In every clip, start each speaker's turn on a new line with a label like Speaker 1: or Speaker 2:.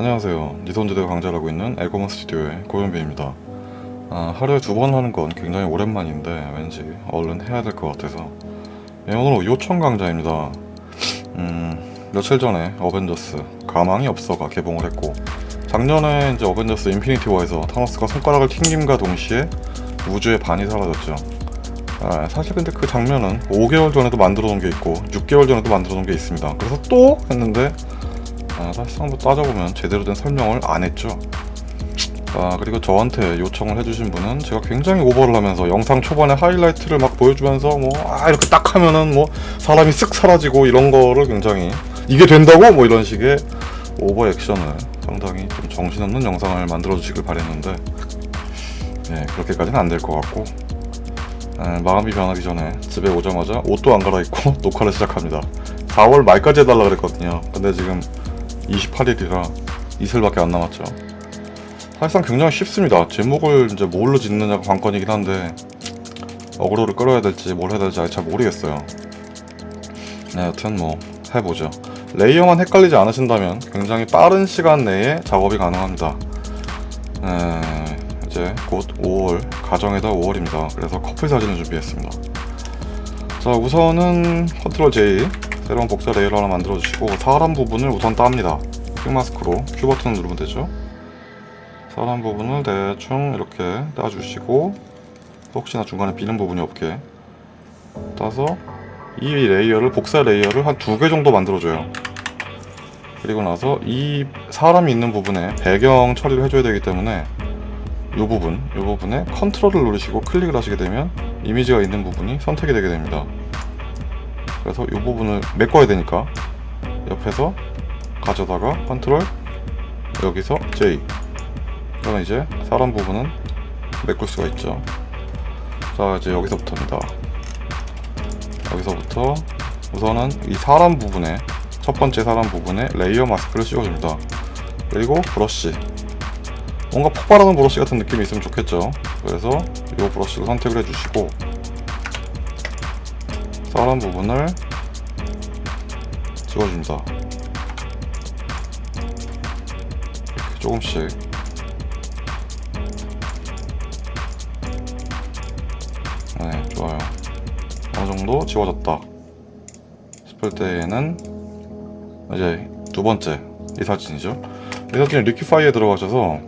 Speaker 1: 안녕하세요. 니손즈대가 강좌를 하고 있는 에고먼 스튜디오의 고현빈입니다. 아, 하루에 두 번 하는 건 굉장히 오랜만인데 왠지 얼른 해야 될 것 같아서 예, 오늘 요청 강좌입니다. 음, 며칠 전에 어벤져스 가망이 없어가 개봉을 했고 작년에 이제 어벤져스 인피니티 워에서 타노스가 손가락을 튕김과 동시에 우주의 반이 사라졌죠. 아, 사실 근데 그 장면은 5개월 전에도 만들어 놓은 게 있고 6개월 전에도 만들어 놓은 게 있습니다. 그래서 또 했는데 아, 사실상 뭐 따져보면 제대로 된 설명을 안 했죠. 아, 그리고 저한테 요청을 해주신 분은 제가 굉장히 오버를 하면서 영상 초반에 하이라이트를 막 보여주면서 뭐, 아, 이렇게 딱 하면은 뭐, 사람이 쓱 사라지고 이런 거를 굉장히, 이게 된다고? 뭐 이런 식의 오버 액션을 상당히 좀 정신없는 영상을 만들어 주시길 바랬는데, 네, 그렇게까지는 안 될 것 같고, 아, 마음이 변하기 전에 집에 오자마자 옷도 안 갈아입고 녹화를 시작합니다. 4월 말까지 해달라 그랬거든요. 근데 지금 28일이라 이틀밖에 안 남았죠. 사실상 굉장히 쉽습니다. 제목을 이제 뭘로 짓느냐가 관건이긴 한데 어그로를 끌어야 될지 뭘 해야 될지 잘 모르겠어요. 네, 여튼 뭐 해보죠. 레이어만 헷갈리지 않으신다면 굉장히 빠른 시간 내에 작업이 가능합니다. 네, 이제 곧 5월 가정에다 5월입니다. 그래서 커플 사진을 준비했습니다. 자 우선은 컨트롤 J 새로운 복사 레이어를 하나 만들어 주시고 사람 부분을 우선 땁니다. 퀵 마스크로 Q 버튼을 누르면 되죠. 사람 부분을 대충 이렇게 따주시고 혹시나 중간에 비는 부분이 없게 따서 이 레이어를 복사 레이어를 한 두 개 정도 만들어줘요. 그리고 나서 이 사람이 있는 부분에 배경 처리를 해줘야 되기 때문에 이 부분, 이 부분에 컨트롤을 누르시고 클릭을 하시게 되면 이미지가 있는 부분이 선택이 되게 됩니다. 그래서 이 부분을 메꿔야 되니까 옆에서 가져다가 컨트롤 여기서 J 그러면 이제 사람 부분은 메꿀 수가 있죠. 자 이제 여기서부터입니다. 여기서부터 우선은 이 사람 부분에 첫 번째 사람 부분에 레이어 마스크를 씌워줍니다. 그리고 브러쉬 뭔가 폭발하는 브러쉬 같은 느낌이 있으면 좋겠죠. 그래서 이 브러쉬를 선택을 해주시고 사람 부분을 찍어줍니다. 이렇게 조금씩 네, 좋아요. 어느 정도 지워졌다 싶을 때에는 이제 두 번째 이 사진이죠. 이 사진은 리퀴파이에 들어가셔서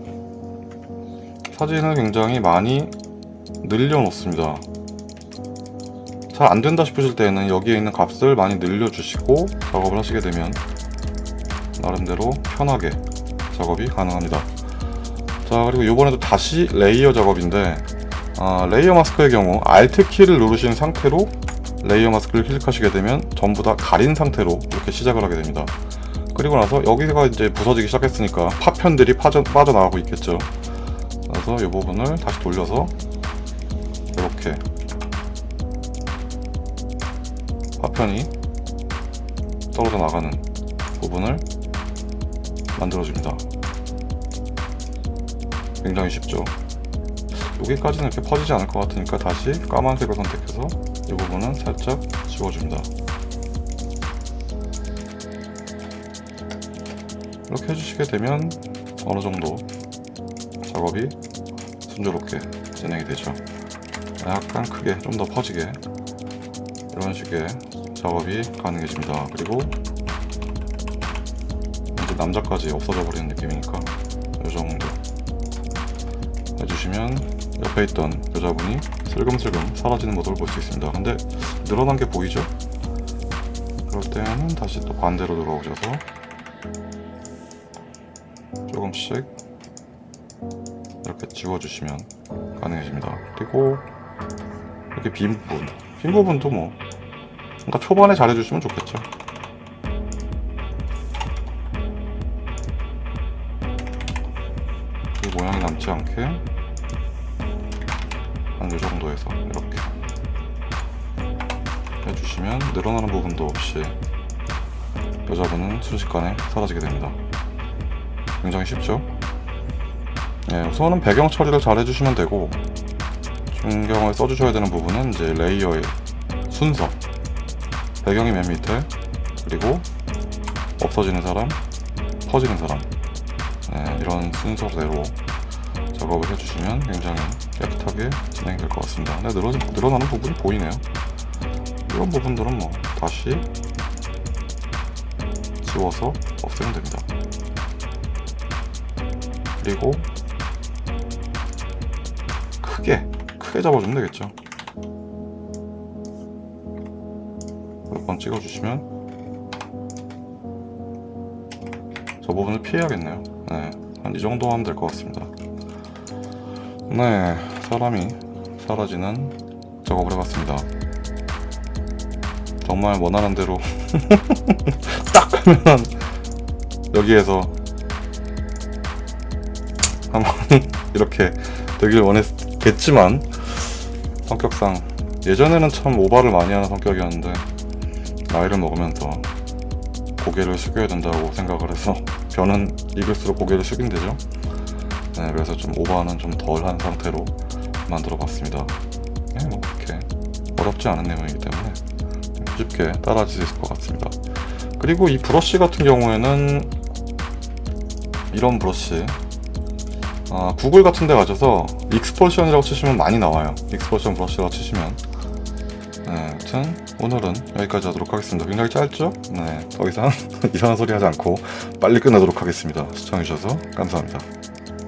Speaker 1: 사진을 굉장히 많이 늘려놓습니다. 잘 안 된다 싶으실 때는 여기에 있는 값을 많이 늘려주시고 작업을 하시게 되면 나름대로 편하게 작업이 가능합니다. 자 그리고 이번에도 다시 레이어 작업인데 아, 레이어 마스크의 경우 Alt 키를 누르신 상태로 레이어 마스크를 클릭하시게 되면 전부 다 가린 상태로 이렇게 시작을 하게 됩니다. 그리고 나서 여기가 이제 부서지기 시작했으니까 파편들이 빠져, 빠져나가고 있겠죠. 그래서 이 부분을 다시 돌려서 이렇게 파편이 떨어져 나가는 부분을 만들어줍니다. 굉장히 쉽죠. 여기까지는 이렇게 퍼지지 않을 것 같으니까 다시 까만색을 선택해서 이 부분은 살짝 지워줍니다. 이렇게 해주시게 되면 어느 정도 작업이 순조롭게 진행이 되죠. 약간 크게 좀 더 퍼지게 이런 식의 작업이 가능해집니다. 그리고 이제 남자까지 없어져 버리는 느낌이니까 이 정도 해주시면 옆에 있던 여자분이 슬금슬금 사라지는 모습을 볼 수 있습니다. 근데 늘어난 게 보이죠? 그럴 때는 다시 또 반대로 돌아오셔서 조금씩 이렇게 지워주시면 가능해집니다. 그리고 이렇게 빈 부분, 빈 부분도 뭐 그러니까 초반에 잘해주시면 좋겠죠. 이 모양이 남지 않게 한 이 정도에서 이렇게 해주시면 늘어나는 부분도 없이 여자분은 순식간에 사라지게 됩니다. 굉장히 쉽죠? 네, 우선은 배경 처리를 잘 해주시면 되고 중경을 써주셔야 되는 부분은 이제 레이어의 순서 배경이 맨 밑에 그리고 없어지는 사람 퍼지는 사람 네, 이런 순서대로 작업을 해주시면 굉장히 깨끗하게 진행될 것 같습니다. 네, 늘어, 늘어나는 부분이 보이네요. 이런 부분들은 뭐 다시 지워서 없애면 됩니다. 그리고 크게 크게 잡아주면 되겠죠. 몇번 찍어주시면 저 부분을 피해야겠네요. 네, 한 이 정도 하면 될 것 같습니다. 네, 사람이 사라지는 작업을 해봤습니다. 정말 원하는 대로 딱 하면 여기에서 한번 이렇게 되길 원했겠지만 성격상 예전에는 참 오바를 많이 하는 성격이었는데 나이를 먹으면서 고개를 숙여야 된다고 생각을 해서 변은 익을수록 고개를 숙인대죠. 네, 그래서 좀 오바는 좀 덜한 상태로 만들어 봤습니다. 네, 뭐 그렇게 어렵지 않은 내용이기 때문에 쉽게 따라할 수 있을 것 같습니다. 그리고 이 브러쉬 같은 경우에는 이런 브러쉬 아, 구글 같은 데 가셔서 익스펄션이라고 치시면 많이 나와요. 익스펄션 브러쉬라고 치시면 네, 아무튼 오늘은 여기까지 하도록 하겠습니다. 굉장히 짧죠? 네, 더 이상 이상한 소리 하지 않고 빨리 끝내도록 하겠습니다. 시청해주셔서 감사합니다.